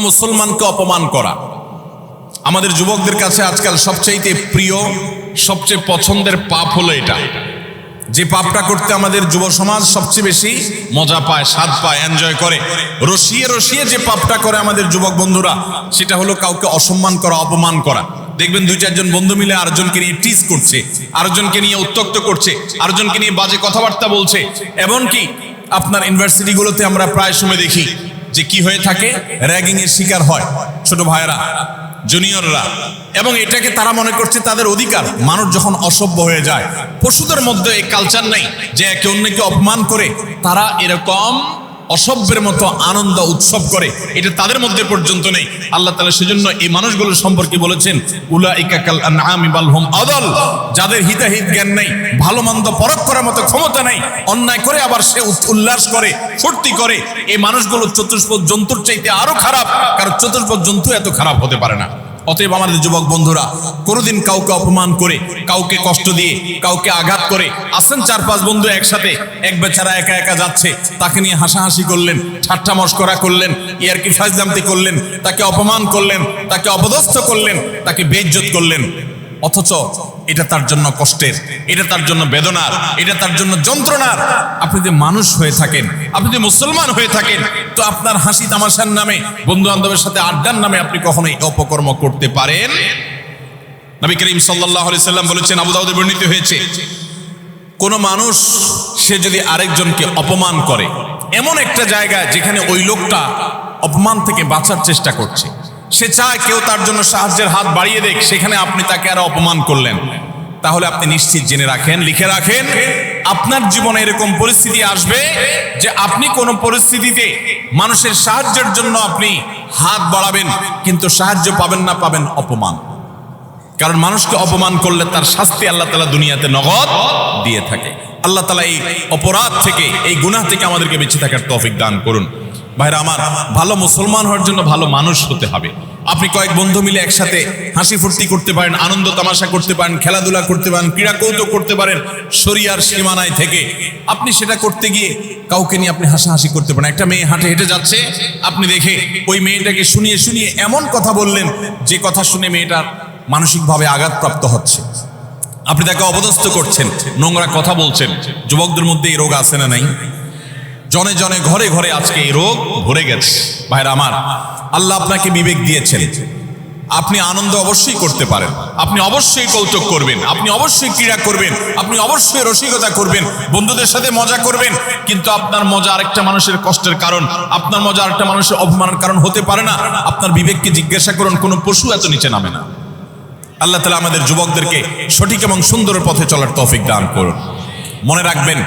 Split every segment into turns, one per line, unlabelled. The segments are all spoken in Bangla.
মুসলমানকে অপমান করা। আমাদের যুবকদের কাছে আজকাল সবচাইতে প্রিয়, সবচেয়ে পছন্দের পাপ হলো এটা। যে পাপটা করতে আমাদের যুব সমাজ সবচেয়ে বেশি মজা পায়, স্বাদ পায় এনজয় করে, রসিয়ে রসিয়ে যে পাপটা করে আমাদের যুবক বন্ধুরা, সেটা হলো কাউকে অসম্মান করা, অপমান করা। দেখবেন দুই, চারজন বন্ধু মিলে আরেকজনকে নিয়ে টিজ করছে, আরেকজনকে নিয়ে উত্তক্ত করছে, আরেকজনকে নিয়ে বাজে কথাবার্তা বলছে। এমনকি আপনার ইউনিভার্সিটিগুলোতে আমরা প্রায় সময় দেখি যে কি হয়ে থাকে? র্যাগিং এর শিকার হয় ছোট ভাইয়েরা জুনিয়ররা এবং এটাকে তারা মনে করছে তাদের অধিকার। মানুষ যখন অসভ্য হয়ে যায়, পশুদের মধ্যে এই কালচার নাই যে একে অন্যকে অপমান করে তারা এরকম অসভ্যের মতো আনন্দ উৎসব করে, এটা তাদের মধ্যে পর্যন্ত নেই। আল্লাহ তালা সেজন্য এই মানুষগুলোর সম্পর্কে বলেছেন উলা ইকাকাল আনআমি বাল হুম আদল। যাদের হিতাহিত জ্ঞান নেই, ভালো মন্দ পরখ করার মতো ক্ষমতা নেই, অন্যায় করে আবার সে উল্লাস করে, ফুর্তি করে, এই মানুষগুলো চতুষ্পদ জন্তুর চাইতে আরও খারাপ, কারণ চতুষ্পদ জন্তু এত খারাপ হতে পারে না। অতএব আমাদের যুবক বন্ধুরা, কোনোদিন কাউকে অপমান করে, কাউকে কষ্ট দিয়ে, কাউকে আঘাত করে আসেন চার পাঁচ বন্ধু একসাথে, এক বেচারা একা একা যাচ্ছে, তাকে নিয়ে হাসাহাসি করলেন, ঠাট্টা মস্করা করলেন, ইয়ারকি ফাজদামতি করলেন, তাকে অপমান করলেন, তাকে অপদস্থ করলেন, তাকে বেজ্জত করলেন। অথচ এটা তার জন্য কষ্টের, এটা তার জন্য বেদনার, এটা তার জন্য যন্ত্রণার। আপনি যে মানুষ হয়ে থাকেন, আপনি যদি মুসলমান হয়ে থাকেন, তো আপনার হাসি তামাশার নামে বন্ধু বান্ধবের সাথে আড্ডার নামে আপনি কখনোই অপকর্ম করতে পারেন? নবী করিম সাল্লাহ সাল্লাম বলেছেন, আবু দাউদে বর্ণিত হয়েছে, কোনো মানুষ, সে যদি আরেকজনকে অপমান করে, এমন একটা জায়গা যেখানে ওই লোকটা অপমান থেকে বাঁচার চেষ্টা করছে, সে চায় কেউ তার জন্য সাহায্যের হাত বাড়িয়ে দেখ সেখানে আপনি তাকে আরও অপমান করলেন। তাহলে আপনি নিশ্চিত জেনে রাখেন, লিখে রাখেন, আপনার জীবনে এরকম পরিস্থিতি আসবে যে আপনি কোনো পরিস্থিতিতে মানুষের সাহায্যের জন্য আপনি হাত বাড়াবেন, কিন্তু সাহায্য পাবেন না, পাবেন অপমান। কারণ মানুষকে অপমান করলে তার শাস্তি আল্লাহ তালা দুনিয়াতে নগদ দিয়ে থাকে। আল্লাহ তালা এই অপরাধ থেকে, এই গুনাহ থেকে আমাদেরকে বেঁচে থাকার তৌফিক দান করুন। ভাইরা আমার, ভালো মুসলমান হওয়ার জন্য ভালো মানুষ হতে হবে। আপনি কয়েক বন্ধু মিলে একসাথে হাসি ফুর্তি করতে পারেন, আনন্দ তামাশা করতে পারেন, খেলাধুলা করতে পারেন, ক্রীড়া কৌতুক করতে পারেন, শরিয়ার সীমানায় থেকে আপনি সেটা করতে গিয়ে কাউকে নিয়ে আপনি হাসাহাসি করতে পারেন। একটা মেয়ে হাঁটে হেঁটে যাচ্ছে, আপনি দেখে ওই মেয়েটাকে শুনিয়ে শুনিয়ে এমন কথা বললেন, যে কথা শুনে মেয়েটার মানসিকভাবে আঘাতপ্রাপ্ত হচ্ছে। আপনি তাকে অপদস্থ করছেন, নোংরা কথা বলছেন। যুবকদের মধ্যে এই রোগ আছে না নাই? জনে জনে ঘরে ঘরে আজকে এই রোগ ভরে গেছে। ভাইরা আমার, আল্লাহ আপনাকে বিবেক দিয়েছেন। আপনি আনন্দ অবশ্যই করতে পারেন। আপনি অবশ্যই কৌতুক করবেন। আপনি অবশ্যই ক্রীড়া করবেন। আপনি অবশ্যই রসিকতা করবেন। বন্ধুদের সাথে মজা করবেন। কিন্তু আপনার মজা আরেকটা মানুষের কষ্টের কারণ। আপনার মজা আরেকটা মানুষের অপমানের কারণ হতে পারে না। আপনার বিবেককে জিজ্ঞাসা করুন, কোনো পশু এত নিচে নামে না। আল্লাহ তালা আমাদের যুবকদেরকে সঠিক এবং সুন্দর পথে চলার তৌফিক দান করুন। মনে রাখবেন,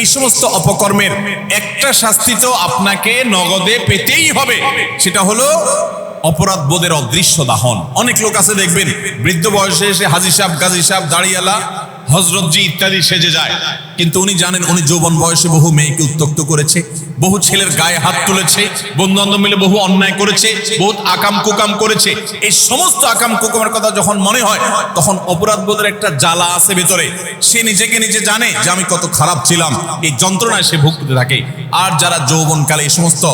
এই সমস্ত অপকর্মের একটা শাস্তি তো আপনাকে নগদে পেতেই হবে। সেটা হলো অপরাধ বোধের অদৃশ্য দাহন। অনেক লোক আছে দেখবেন, বৃদ্ধ বয়সে এসে হাজি সাহেব গাজী সাহেব দাঁড়িয়ালা হজরতজি ইত্যাদি সেজে যায়। কিন্তু উনি জানেন, উনি যৌবন বয়সে বহু মেয়েকে উত্তক্ত করেছে, বহু ছেলের গায়ে হাত তুলেছে, বন্ধুবান্ধব মিলে বহু অন্যায় করেছে, বহুত আকাম কুকাম করেছে। এই সমস্ত আকাম কুকামের কথা যখন মনে হয়, তখন অপরাধ বোধের একটা জ্বালা আছে ভেতরে। সে নিজেকে নিজে জানে যে আমি কত খারাপ ছিলাম। এই যন্ত্রণায় সে ভুগতে থাকে। আর যারা যৌবনকালে এই সমস্ত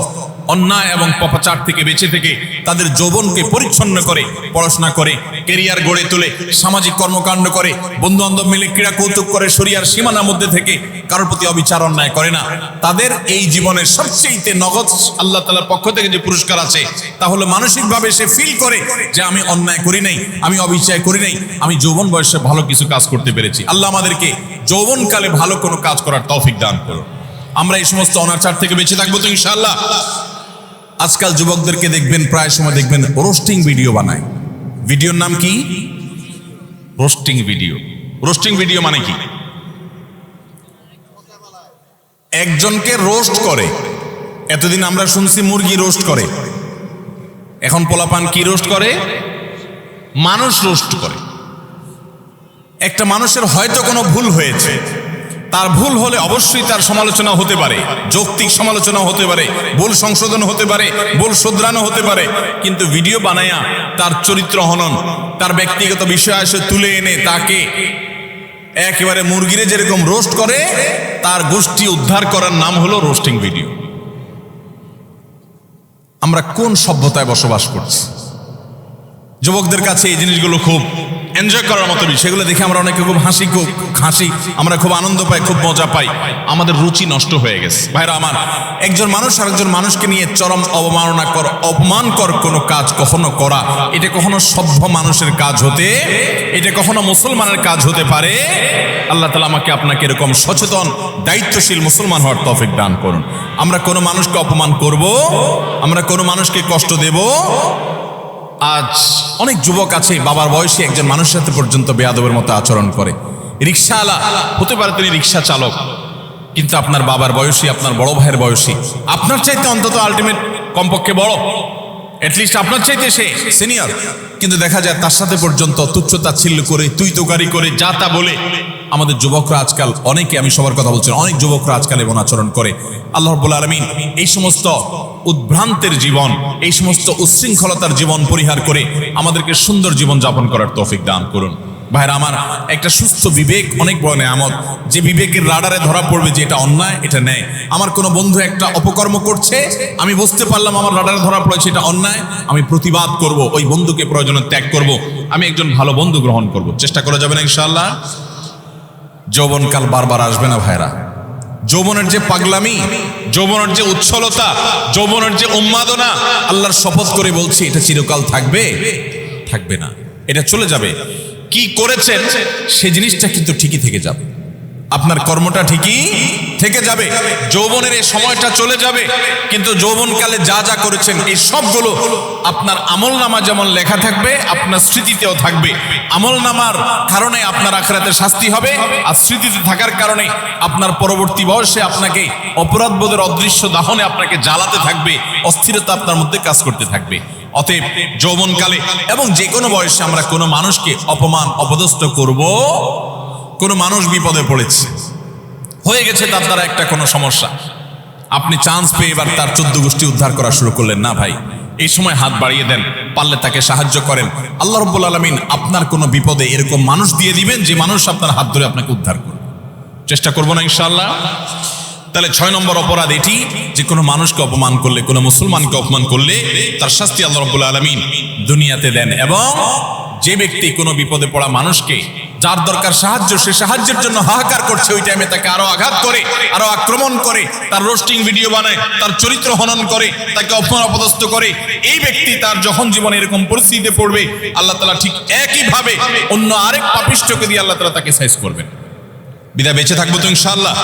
অন্যায় এবং পপাচার থেকে বেঁচে থেকে তাদের যৌবনকে পরিচ্ছন্ন করে, পড়াশোনা করে কেরিয়ার গড়ে তোলে, সামাজিক কর্মকাণ্ড করে বন্ধু বান্ধব মিলে ক্রীড়া কৌতুক করে শরিয়ার সীমানার মধ্যে থেকে কারোর প্রতি অবিচার, অন্যায় করে না। তাদের এই জীবনের সবচেয়ে নগদ আল্লাহ তালার পক্ষ থেকে যে পুরস্কার আছে তাহলে মানসিকভাবে সে ফিল করে যে আমি অন্যায় করি নাই, আমি অবিচার করি নাই, আমি যৌবন বয়সে ভালো কিছু কাজ করতে পেরেছি। আল্লাহ আমাদেরকে যৌবনকালে ভালো কোনো কাজ করার তৌফিক দান করুন। আমরা এই সমস্ত অনাচার থেকে বেঁচে থাকব তো ইনশাআল্লাহ। আজকাল যুবকদেরকে দেখবেন, প্রায় সময় দেখবেন রোস্টিং ভিডিও বানায়। ভিডিওর নাম কি? রোস্টিং ভিডিও রোস্টিং ভিডিও মানে কি? একজনকে রোস্ট করে। এতদিন আমরা শুনছি মুরগি রোস্ট করে। এখন পোলাপান কি রোস্ট করে? মানুষ রোস্ট করে। একটা মানুষের হয়তো কোনো ভুল হয়েছে। তার ভুল হলে অবশ্যই তার সমালোচনা হতে পারে। যৌক্তিক সমালোচনা হতে পারে, ভুল সংশোধন হতে পারে, ভুল শুধরানো হতে পারে। কিন্তু ভিডিও বানায়া তার চরিত্র হনন, তার ব্যক্তিগত বিষয় আসে তুলে এনে তাকে একেবারে মুরগিরে যেরকম রোস্ট করে, তার গোষ্ঠী উদ্ধার করার নাম হলো রোস্টিং ভিডিও। আমরা কোন সভ্যতায় বসবাস করছি? যুবকদের কাছে এই জিনিসগুলো খুব এনজয় করার মতো বিষয়। সেগুলো দেখে আমরা অনেকে খুব হাসি খুব হাসি, আমরা খুব আনন্দ পাই, খুব মজা পাই। আমাদের রুচি নষ্ট হয়ে গেছে। ভাইরা আমার, একজন মানুষ আরেকজন মানুষকে নিয়ে চরম অবমাননা কর অপমানকর কোনো কাজ কখনো করা, এটা কখনো সভ্য মানুষের কাজ হতে, এটা কখনো মুসলমানের কাজ হতে পারে। আল্লাহ তালা আমাকে আপনাকে এরকম সচেতন, দায়িত্বশীল মুসলমান হওয়ার তফিক দান করুন। আমরা কোনো মানুষকে অপমান করব, আমরা কোনো মানুষকে কষ্ট দেব আজ অনেক যুবক আছে, বাবার বয়সী একজন মানুষের সাথে পর্যন্ত বেয়াদবের মতো আচরণ করে। রিক্সাওয়ালা, হতে পারে তিনি রিক্সা চালক, কিন্তু আপনার বাবার বয়সী, আপনার বড় ভাইয়ের বয়সী, আপনার চাইতে অন্তত আলটিমেট কমপক্ষে বড়। অ্যাটলিস্ট আপনার চাইতে সে সিনিয়র কিন্তু দেখা যায় তার সাথে পর্যন্ত তুচ্ছতা ছিল্ল করে, তুই তোকারি করে, যা তা বলে আমাদের যুবকরা আজকাল, অনেকে আমি সবার কথা বলছি অনেক যুবকরা আজকাল এমন আচরণ করে। আল্লাহ রব্বুল আলমিন এই সমস্ত উদ্ভ্রান্তের জীবন, এই সমস্ত উচ্ছৃঙ্খলতার জীবন পরিহার করে আমাদেরকে সুন্দর জীবন যাপন করার তৌফিক দান করুন। ভাইরা, আমার একটা সুস্থ বিবেক, অনেক বড় নেয়ামত, যে বিবেকের রাডারে ধরা পড়বে যে এটা অন্যায়, এটা নেয় আমার কোনো বন্ধু একটা অপকর্ম করছে, আমি বুঝতে পারলাম আমার রাডারে ধরা পড়েছে, এটা অন্যায়, আমি প্রতিবাদ করব, ওই বন্ধুকে প্রয়োজনে ত্যাগ করব, আমি একজন ভালো বন্ধু গ্রহণ করব। চেষ্টা করা যাবে না, ইনশাআল্লাহ? যৌবনকাল বারবার আসবে না ভাইরা। যৌবনের যে পাগলামি, যৌবনের যে উচ্ছলতা, যৌবনের যে উন্মাদনা, আল্লাহর শপথ করে বলছি, এটা চিরকাল থাকবে? থাকবে না। এটা চলে যাবে। কি করেছেন, সে জিনিসটা কিন্তু ঠিকই থেকে যাবে। আপনার কর্মটা ঠিকই থেকে যাবে। যৌবনের এই সময়টা চলে যাবে। কিন্তু যৌবনকালে যা যা করেছেন, এই সবগুলো আপনার আমল নামা যেমন লেখা থাকবে, আপনার স্মৃতিতেও থাকবে। আমল নামার কারণে আপনার আখরাতে শাস্তি হবে, আর স্মৃতিতে থাকার কারণে আপনার পরবর্তী বয়সে আপনাকে অপরাধবোধের অদৃশ্য দাহনে আপনাকে জ্বালাতে থাকবে, অস্থিরতা আপনার মধ্যে কাজ করতে থাকবে। অতএব যৌবনকালে এবং যে কোনো বয়সে আমরা কোনো মানুষকে অপমান, অপদস্থ করব, কোনো মানুষ বিপদে পড়েছে। হয়ে গেছে তার দ্বারা একটা কোনো সমস্যা। আপনি চান্স পেয়ে এবার তার চোদ্দ গোষ্ঠী উদ্ধার করা শুরু করলেন। না ভাই, এই সময় হাত বাড়িয়ে দেন, পারলে তাকে সাহায্য করেন। আল্লাহ রব্বুল আলমিন আপনার কোনো বিপদে এরকম মানুষ দিয়ে দিবেন যে মানুষ আপনার হাত ধরে আপনাকে উদ্ধার করবে। চেষ্টা করব না ইনশাল্লাহ তাহলে ছয় নম্বর অপরাধ এটি, যে কোনো মানুষকে অপমান করলে, কোনো মুসলমানকে অপমান করলে তার শাস্তি আল্লাহ রব্বুল আলমিন দুনিয়াতে দেন এবং যে ব্যক্তি কোনো বিপদে পড়া মানুষকে যার দরকার সাহায্য, সে সাহায্যের জন্য হাহাকার করছে ওই টাইমে তাকে আরও আঘাত করে, আরও আক্রমণ করে, তার রোস্টিং ভিডিও বানায়, তার চরিত্র হনন করে, তাকে অপমান অপদস্থ করে। এই ব্যক্তি তার যখন জীবনে এরকম পরিস্থিতিতে পড়বে, আল্লাহ তালা ঠিক একইভাবে অন্য আরেক পাপিষ্টকে দিয়ে আল্লাহ তালা তাকে সাইজ করবেন। বিদায়, বেঁচে থাকব তো ইনশাআল্লাহ।